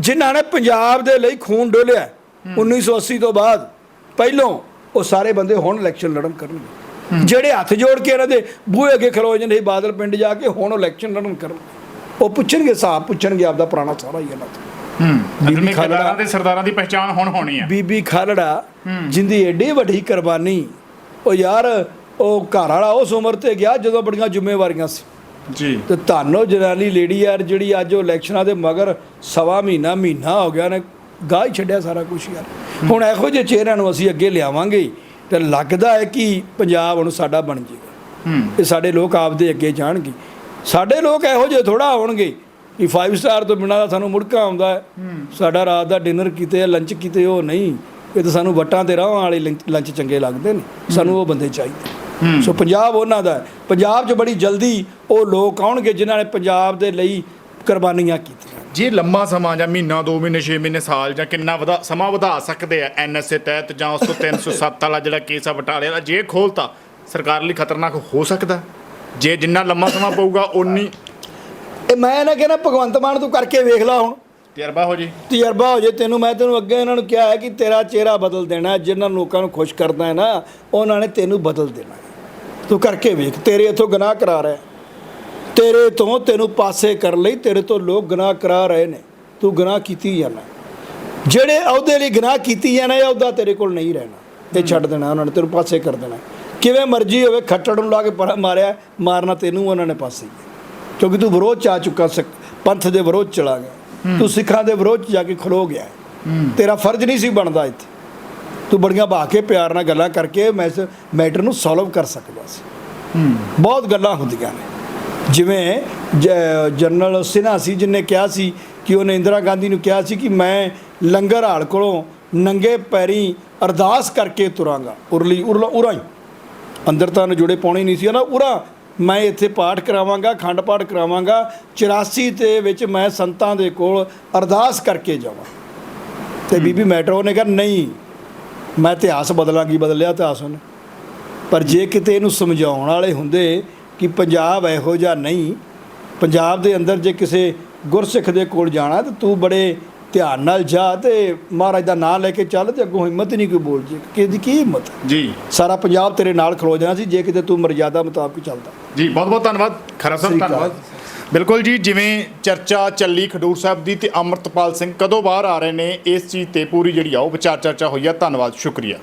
ਜਿਨ੍ਹਾਂ ਨੇ ਪੰਜਾਬ ਦੇ ਲਈ ਖੂਨ ਡੋਲਿਆ ਹੈ, 1980 ਤੋਂ ਬਾਅਦ ਪਹਿਲੋਂ ਉਹ ਸਾਰੇ ਬੰਦੇ ਹੁਣ ਇਲੈਕਸ਼ਨ ਲੜਨ ਕਰਨਗੇ। ਜਿਹੜੇ ਹੱਥ ਜੋੜ ਕੇ ਇਹਨਾਂ ਦੇ ਬੂਹੇ ਅੱਗੇ ਖਲੋ ਜਾਂਦੇ ਸੀ ਬਾਦਲ ਪਿੰਡ ਜਾ ਕੇ ਹੁਣ ਇਲੈਕਸ਼ਨ ਲੜਨ ਕਰਨ ਉਹ ਪੁੱਛਣਗੇ ਹਿਸਾਬ ਪੁੱਛਣਗੇ ਆਪਦਾ ਪੁਰਾਣਾ ਸਾਰਾ ਹੀ ਇਹਨਾਂ ਤੋਂ। ਹੂੰ ਬੀਬੀ ਖਾਲੜਾ- ਤੇ ਸਰਦਾਰਾਂ ਦੀ ਪਹਿਚਾਣ ਹੁਣ ਹੋਣੀ ਹੈ ਬੀਬੀ ਖਾਲੜਾ ਜਿੰਦੀ ਏਡੀ ਵੱਡੀ ਕੁਰਬਾਨੀ ਉਹ ਯਾਰ ਉਹ ਘਰ ਵਾਲਾ ਉਸ ਉਮਰ ਤੇ ਗਿਆ ਜਦੋਂ ਬੜੀਆਂ ਜ਼ਿੰਮੇਵਾਰੀਆਂ ਸੀ। ਜੀ। ਤੇ ਧੰਨੋ ਜਨਾਨੀ ਲੇਡੀ ਯਾਰ ਜਿਹੜੀ ਅੱਜ ਉਹ ਇਲੈਕਸ਼ਨਾਂ ਦੇ ਮਗਰ ਸਵਾ ਮਹੀਨਾ ਮਹੀਨਾ ਹੋ ਗਿਆ ਨੇ ਗਾਹ ਹੀ ਛੱਡਿਆ ਸਾਰਾ ਕੁਝ ਯਾਰ। ਹੁਣ ਇਹੋ ਜਿਹੇ ਚਿਹਰਿਆਂ ਨੂੰ ਅਸੀਂ ਅੱਗੇ ਲਿਆਵਾਂਗੇ ਤੇ ਲੱਗਦਾ ਹੈ ਕਿ ਪੰਜਾਬ ਹੁਣ ਸਾਡਾ ਬਣ ਜਾਏਗਾ ਹੂੰ। ਤੇ ਸਾਡੇ ਲੋਕ ਆਪਦੇ ਅੱਗੇ ਜਾਣਗੇ। ਸਾਡੇ ਲੋਕ ਇਹੋ ਜਿਹੇ ਥੋੜਾ ਹੋਣਗੇ ਕਿ 5 ਸਟਾਰ ਤੋਂ ਬਿਨਾਂ ਤਾਂ ਸਾਨੂੰ ਮੁੜਕਾ ਆਉਂਦਾ ਹੈ। ਸਾਡਾ ਰਾਤ ਦਾ ਡਿਨਰ ਕੀਤੇ ਲੰਚ ਕੀਤੇ ਉਹ ਨਹੀਂ। ਇਹ ਤਾਂ ਸਾਨੂੰ ਵਟਾਂ ਤੇ ਰਾਹਾਂ ਵਾਲੇ ਲੰਚ ਚੰਗੇ ਲੱਗਦੇ ਨੇ। ਸਾਨੂੰ ਉਹ ਬੰਦੇ ਚਾਹੀਦੇ। ਸੋ ਪੰਜਾਬ ਉਹਨਾਂ ਦਾ ਪੰਜਾਬ 'ਚ ਬੜੀ ਜਲਦੀ ਉਹ ਲੋਕ ਆਉਣਗੇ ਜਿਨ੍ਹਾਂ ਨੇ ਪੰਜਾਬ ਦੇ ਲਈ ਕੁਰਬਾਨੀਆਂ ਕੀਤੀਆਂ। ਜੇ ਲੰਮਾ ਸਮਾਂ ਜਾਂ ਮਹੀਨਾ 2 ਮਹੀਨੇ 6 ਮਹੀਨੇ ਸਾਲ ਜਾਂ ਕਿੰਨਾ ਵਧਾ ਸਮਾਂ ਵਧਾ ਸਕਦੇ ਆ ਐਨਐਸਏ ਤਹਿਤ ਜਾਂ ਉਸ ਤੋਂ 307 ਵਾਲਾ ਜਿਹੜਾ ਕੇਸ ਆ ਬਟਾਲੇ ਵਾਲਾ ਜੇ ਖੋਲਤਾ ਸਰਕਾਰ ਲਈ ਖਤਰਨਾਕ ਹੋ ਸਕਦਾ ਜੇ ਜਿੰਨਾ ਲੰਮਾ ਸਮਾਂ ਪਊਗਾ ਉਨੀ ਇਹ ਮੈਂ ਨਾ ਕਹਿੰਦਾ ਭਗਵੰਤ ਮਾਨ ਤੂੰ ਕਰਕੇ ਵੇਖ ਲਾ ਹੁਣ ਤਜਰਬਾ ਹੋ ਜੇ ਤਜਰਬਾ ਹੋ ਜੇ ਤੈਨੂੰ ਮੈਂ ਤੈਨੂੰ ਅੱਗੇ ਇਹਨਾਂ ਨੂੰ ਕਿਹਾ ਹੈ ਕਿ ਤੇਰਾ ਚਿਹਰਾ ਬਦਲ ਦੇਣਾ। ਜਿਨ੍ਹਾਂ ਲੋਕਾਂ ਨੂੰ ਖੁਸ਼ ਕਰਦਾ ਹੈ ਨਾ ਉਹਨਾਂ ਨੇ ਤੈਨੂੰ ਬਦਲ ਦੇਣਾ। ਤੂੰ ਕਰਕੇ ਵੇਖ ਤੇਰੇ ਇਥੋਂ ਗੁਨਾਹ ਕਰਾ ਰਿਹਾ ਹੈ। ਤੇਰੇ ਤੋਂ ਤੈਨੂੰ ਪਾਸੇ ਕਰ ਲਈ ਤੇਰੇ ਤੋਂ ਲੋਕ ਗੁਨਾਹ ਕਰਾ ਰਹੇ ਨੇ। ਤੂੰ ਗੁਨਾਹ ਕੀਤੀ ਜਾਣਾ। ਜਿਹੜੇ ਅਹੁਦੇ ਲਈ ਗੁਨਾਹ ਕੀਤੀ ਜਾਣਾ ਇਹ ਅਹੁਦਾ ਤੇਰੇ ਕੋਲ ਨਹੀਂ ਰਹਿਣਾ। ਇਹ ਛੱਡ ਦੇਣਾ ਉਹਨਾਂ ਨੇ ਤੈਨੂੰ ਪਾਸੇ ਕਰ ਦੇਣਾ। ਕਿਵੇਂ ਮਰਜ਼ੀ ਹੋਵੇ ਖੱਟੜ ਨੂੰ ਲਾ ਕੇ ਪਰਾਂ ਮਾਰਿਆ ਮਾਰਨਾ ਤੈਨੂੰ ਉਹਨਾਂ ਨੇ ਪਾਸੇ। ਕਿਉਂਕਿ ਤੂੰ ਵਿਰੋਧ ਚ ਆ ਚੁੱਕਾ ਸਿੱਖ ਪੰਥ ਦੇ ਵਿਰੋਧ 'ਚ ਚਲਾ ਗਿਆ। ਤੂੰ ਸਿੱਖਾਂ ਦੇ ਵਿਰੋਧ 'ਚ ਜਾ ਕੇ ਖਲੋ ਗਿਆ। ਤੇਰਾ ਫਰਜ਼ ਨਹੀਂ ਸੀ ਬਣਦਾ ਇੱਥੇ। ਤੂੰ ਬੜੀਆਂ ਬਹਾ ਕੇ ਪਿਆਰ ਨਾਲ ਗੱਲਾਂ ਕਰਕੇ ਮੈਂ ਇਸ ਮੈਟਰ ਨੂੰ ਸੋਲਵ ਕਰ ਸਕਦਾ ਸੀ। ਬਹੁਤ ਗੱਲਾਂ ਹੁੰਦੀਆਂ ਨੇ। ਜਿਵੇਂ ਜਨਰਲ ਸਿਨਹਾ ਸੀ ਜਿਨੇ ਕਿਹਾ ਸੀ ਕਿ ਉਹਨੇ ਇੰਦਰਾ ਗਾਂਧੀ ਨੂੰ ਕਿਹਾ ਸੀ ਕਿ ਮੈਂ ਲੰਗਰ ਹਾਲ ਕੋਲੋਂ ਨੰਗੇ ਪੈਰੀ ਅਰਦਾਸ ਕਰਕੇ ਤੁਰਾਂਗਾ। ਉਰਲੀ ਉਰਲਾ ਉਰਾਂ ਹੀ ਅੰਦਰ ਤਾਂ ਜੁੜੇ ਪਾਉਣੇ ਨਹੀਂ ਸੀ ਨਾ ਉਰਾ ਮੈਂ ਇੱਥੇ ਪਾਠ ਕਰਾਵਾਂਗਾ ਖੰਡ ਪਾਠ ਕਰਾਵਾਂਗਾ 84 ਦੇ ਵਿੱਚ ਮੈਂ ਸੰਤਾਂ ਦੇ ਕੋਲ ਅਰਦਾਸ ਕਰਕੇ ਜਾਵਾਂ। ਤੇ ਬੀਬੀ ਮੈਟਰੋ ਨੇ ਕਿਹਾ ਨਹੀਂ ਮੈਂ ਇਤਿਹਾਸ ਬਦਲਾਂਗੀ ਬਦਲਿਆ ਇਤਿਹਾਸ ਉਹਨੇ। ਪਰ ਜੇ ਕਿਤੇ ਇਹਨੂੰ ਸਮਝਾਉਣ ਵਾਲੇ ਹੁੰਦੇ ਕਿ ਪੰਜਾਬ ਇਹੋ ਜਿਹਾ ਨਹੀਂ। ਪੰਜਾਬ ਦੇ ਅੰਦਰ ਜੇ ਕਿਸੇ ਗੁਰਸਿੱਖ ਦੇ ਕੋਲ ਜਾਣਾ ਤੇ ਤੂੰ ਬੜੇ ਧਿਆਨ ਨਾਲ ਜਾ ਤੇ ਮਹਾਰਾਜ ਦਾ ਨਾਮ ਲੈ ਕੇ ਚੱਲ ਤੇ ਅੱਗੋਂ ਹਿੰਮਤ ਨਹੀਂ ਕੋਈ ਬੋਲ ਜੇ। ਕਿ ਇਹਦੀ ਕੀ ਹਿੰਮਤ? ਜੀ। ਸਾਰਾ ਪੰਜਾਬ ਤੇਰੇ ਨਾਲ ਖਲੋ ਜਾਣਾ ਸੀ ਜੇ ਕਿਤੇ ਤੂੰ ਮਰਜ਼ਾਦਾ ਮੁਤਾਬਕ ਚੱਲਦਾ। ਜੀ ਬਹੁਤ ਬਹੁਤ ਧੰਨਵਾਦ। ਖਰਾ ਸਾਹਿਬ। ਧੰਨਵਾਦ। ਬਿਲਕੁਲ ਜੀ ਜਿਵੇਂ ਚਰਚਾ ਚੱਲੀ ਖਡੂਰ ਸਾਹਿਬ ਦੀ ਤੇ ਅਮਰਤਪਾਲ ਸਿੰਘ ਕਦੋਂ ਬਾਹਰ ਆ ਰਹੇ ਨੇ ਇਸ ਚੀਜ਼ ਤੇ ਪੂਰੀ ਜਿਹੜੀ ਆ ਉਹ ਵਿਚਾਰ ਚਰਚਾ ਹੋਈ ਆ। ਧੰਨਵਾਦ ਸ਼ੁਕਰੀਆ।